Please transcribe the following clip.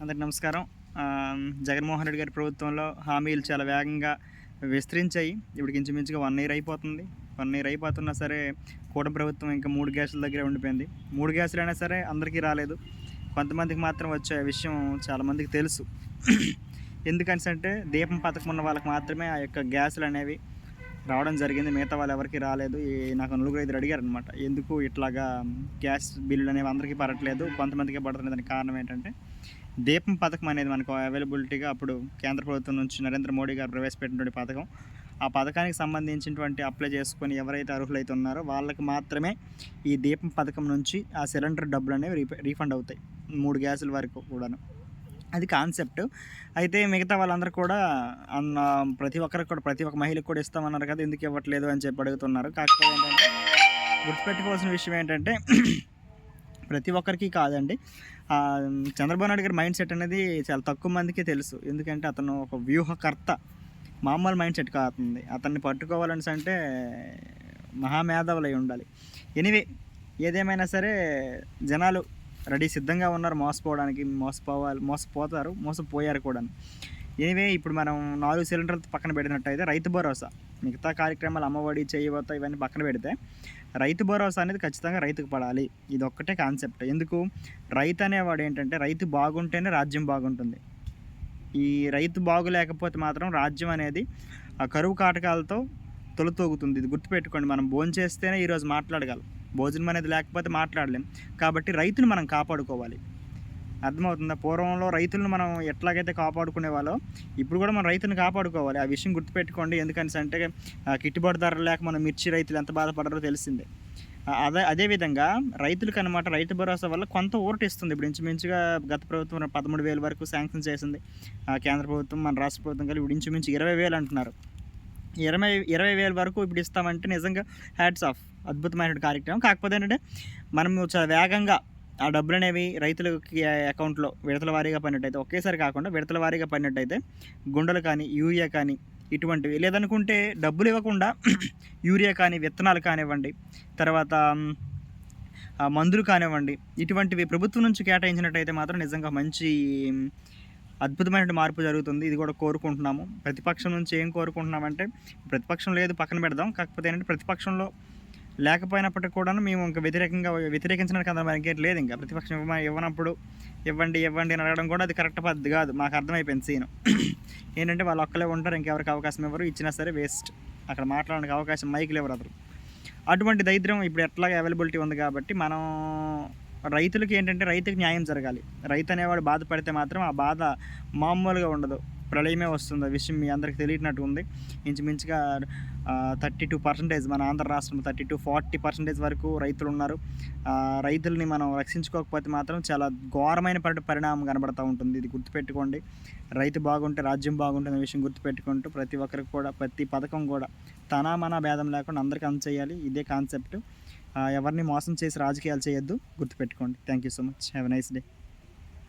అందరికి నమస్కారం. జగన్మోహన్ రెడ్డి గారి ప్రభుత్వంలో హామీలు చాలా వేగంగా విస్తరించాయి. ఇప్పటికి ఇంచుమించుగా వన్ ఇయర్ అయిపోతుంది. వన్ ఇయర్ అయిపోతున్నా సరే కూటమి ప్రభుత్వం ఇంకా మూడు గ్యాసుల దగ్గరే ఉండిపోయింది. మూడు గ్యాసులు అయినా సరే అందరికీ రాలేదు. కొంతమందికి మాత్రం వచ్చే విషయం చాలామందికి తెలుసు. ఎందుకని అంటే దీపం పథకం ఉన్న వాళ్ళకి మాత్రమే ఆ యొక్క గ్యాసులు అనేవి రావడం జరిగింది. మిగతా వాళ్ళు ఎవరికి రాలేదు. ఈ నాకు నలుగురు ఐదు అడిగారు అనమాట ఎందుకు ఇట్లాగా గ్యాస్ బిల్లులు అనేవి అందరికీ పడట్లేదు? కొంతమందికే పడుతున్న దానికి కారణం ఏంటంటే దీపం పథకం అనేది మనకు అవైలబిలిటీగా అప్పుడు కేంద్ర ప్రభుత్వం నుంచి నరేంద్ర మోడీ గారు ప్రవేశపెట్టినటువంటి పథకం. ఆ పథకానికి సంబంధించినటువంటి అప్లై చేసుకొని ఎవరైతే అర్హులైతే ఉన్నారో వాళ్ళకి మాత్రమే ఈ దీపం పథకం నుంచి ఆ సిలిండర్ డబ్బులు అనేవి రీఫండ్ అవుతాయి. మూడు గ్యాసుల వరకు కూడాను. అది కాన్సెప్ట్ అయితే మిగతా వాళ్ళందరూ కూడా అన్న ప్రతి ఒక్కరికి కూడా ప్రతి ఒక్క మహిళకు కూడా ఇస్తామన్నారు కదా ఎందుకు ఇవ్వట్లేదు అని చెప్పి అడుగుతున్నారు. కాకపోతే ఏంటంటే గుర్తుపెట్టుకోవాల్సిన విషయం ఏంటంటే ప్రతి ఒక్కరికి కాదండి. చంద్రబాబు నాయుడు గారి మైండ్ సెట్ అనేది చాలా తక్కువ మందికి తెలుసు. ఎందుకంటే అతను ఒక వ్యూహకర్త. మామూలు మైండ్ సెట్ కాతుంది. అతన్ని పట్టుకోవాలని అంటే మహామేధావులై ఉండాలి. ఎనివే ఏదేమైనా సరే జనాలు రెడీ సిద్ధంగా ఉన్నారు. మోసపోవడానికి మోసపోవాలి మోసపోతారు మోసపోయారు కూడా. ఎనివే ఇప్పుడు మనం నాలుగు సిలిండర్లు పక్కన పెట్టినట్టయితే రైతు భరోసా. మిగతా కార్యక్రమాలు అమ్మఒడి చేయబోతా ఇవన్నీ పక్కన పెడితే రైతు భరోసా అనేది ఖచ్చితంగా రైతుకు పడాలి. ఇది ఒక్కటే కాన్సెప్ట్. ఎందుకు? రైతు అనేవాడు ఏంటంటే రైతు బాగుంటేనే రాజ్యం బాగుంటుంది. ఈ రైతు బాగులేకపోతే మాత్రం రాజ్యం అనేది ఆ కరువు కాటకాలతో తొలతోగుతుంది. ఇది గుర్తుపెట్టుకోండి. మనం భోజనం చేస్తేనే ఈరోజు మాట్లాడగలం. భోజనం అనేది లేకపోతే మాట్లాడలేం. కాబట్టి రైతుని మనం కాపాడుకోవాలి. అర్థమవుతుందా? పూర్వంలో రైతులను మనం ఎట్లాగైతే కాపాడుకునే వాళ్ళో ఇప్పుడు కూడా మనం రైతును కాపాడుకోవాలి. ఆ విషయం గుర్తుపెట్టుకోండి. ఎందుకని అంటే గిట్టుబాటు ధర లేక మన మిర్చి రైతులు ఎంత బాధపడారో తెలిసిందే. అదే అదేవిధంగా రైతులకు అనమాట రైతు భరోసా వల్ల కొంత ఊరటిస్తుంది. ఇప్పుడు ఇంచుమించుగా గత ప్రభుత్వం పదమూడు వేల వరకు శాంక్షన్ చేసింది. కేంద్ర ప్రభుత్వం మన రాష్ట్ర ప్రభుత్వం కలిపి ఇప్పుడు ఇంచుమించు ఇరవై వేలు అంటున్నారు. ఇరవై ఇరవై వేల వరకు ఇప్పుడు ఇస్తామంటే నిజంగా హ్యాట్స్ ఆఫ్. అద్భుతమైన కార్యక్రమం. కాకపోతే ఏంటంటే మనము చాలా వేగంగా ఆ డబ్బులు అనేవి రైతులకి అకౌంట్లో విడతల వారీగా పడినట్టయితే ఒకేసారి కాకుండా విడతల వారీగా పడినట్టయితే గుండెలు కానీ యూరియా కానీ ఇటువంటివి లేదనుకుంటే డబ్బులు ఇవ్వకుండా యూరియా కానీ విత్తనాలు కానివ్వండి తర్వాత మందులు కానివ్వండి ఇటువంటివి ప్రభుత్వం నుంచి కేటాయించినట్టయితే మాత్రం నిజంగా మంచి అద్భుతమైన మార్పు జరుగుతుంది. ఇది కూడా కోరుకుంటున్నాము. ప్రతిపక్షం నుంచి ఏం కోరుకుంటున్నామంటే ప్రతిపక్షం లేదు పక్కన పెడదాం. కాకపోతే ఏంటంటే ప్రతిపక్షంలో లేకపోయినప్పటికీ కూడా మేము ఇంకా వ్యతిరేకంగా వ్యతిరేకించడానికి అంత మనకి లేదు ఇంకా. ప్రతిపక్షం ఇవ్వ- ఇవ్వనప్పుడు ఇవ్వండి ఇవ్వండి అని అడగడం కూడా అది కరెక్ట్ పద్ధతి కాదు. మాకు అర్థమైపోయింది సీన్ ఏంటంటే వాళ్ళు ఒక్కలే ఉంటారు ఇంకెవరికి అవకాశం ఇవ్వరు. ఇచ్చినా సరే వేస్ట్ అక్కడ మాట్లాడడానికి అవకాశం మైకులు ఎవరు అతను అటువంటి దరిద్రం ఇప్పుడు ఎట్లా అవైలబిలిటీ ఉంది కాబట్టి మనం రైతులకి ఏంటంటే రైతుకి న్యాయం జరగాలి. రైతు అనేవాడు బాధపడితే మాత్రం ఆ బాధ మామూలుగా ఉండదు. ప్రళయమే వస్తుంది. విషయం మీ అందరికి తెలియనట్టు ఉంది ఇంచుమించుగా థర్టీ టూ పర్సెంటేజ్ మన ఆంధ్ర రాష్ట్రం థర్టీ టు ఫార్టీ పర్సెంటేజ్ వరకు రైతులు ఉన్నారు. రైతుల్ని మనం రక్షించుకోకపోతే మాత్రం చాలా ఘోరమైన పరిణామం కనబడతా ఉంటుంది. ఇది గుర్తుపెట్టుకోండి. రైతు బాగుంటే రాజ్యం బాగుంటుంది విషయం గుర్తుపెట్టుకుంటూ ప్రతి ఒక్కరికి కూడా ప్రతి పథకం కూడా తన మన భేదం లేకుండా అందరికీ అందచేయాలి. ఇదే కాన్సెప్ట్. ఎవరిని మోసం చేసి రాజకీయాలు చేయొద్దు. గుర్తుపెట్టుకోండి. Thank you so much. Have a nice day.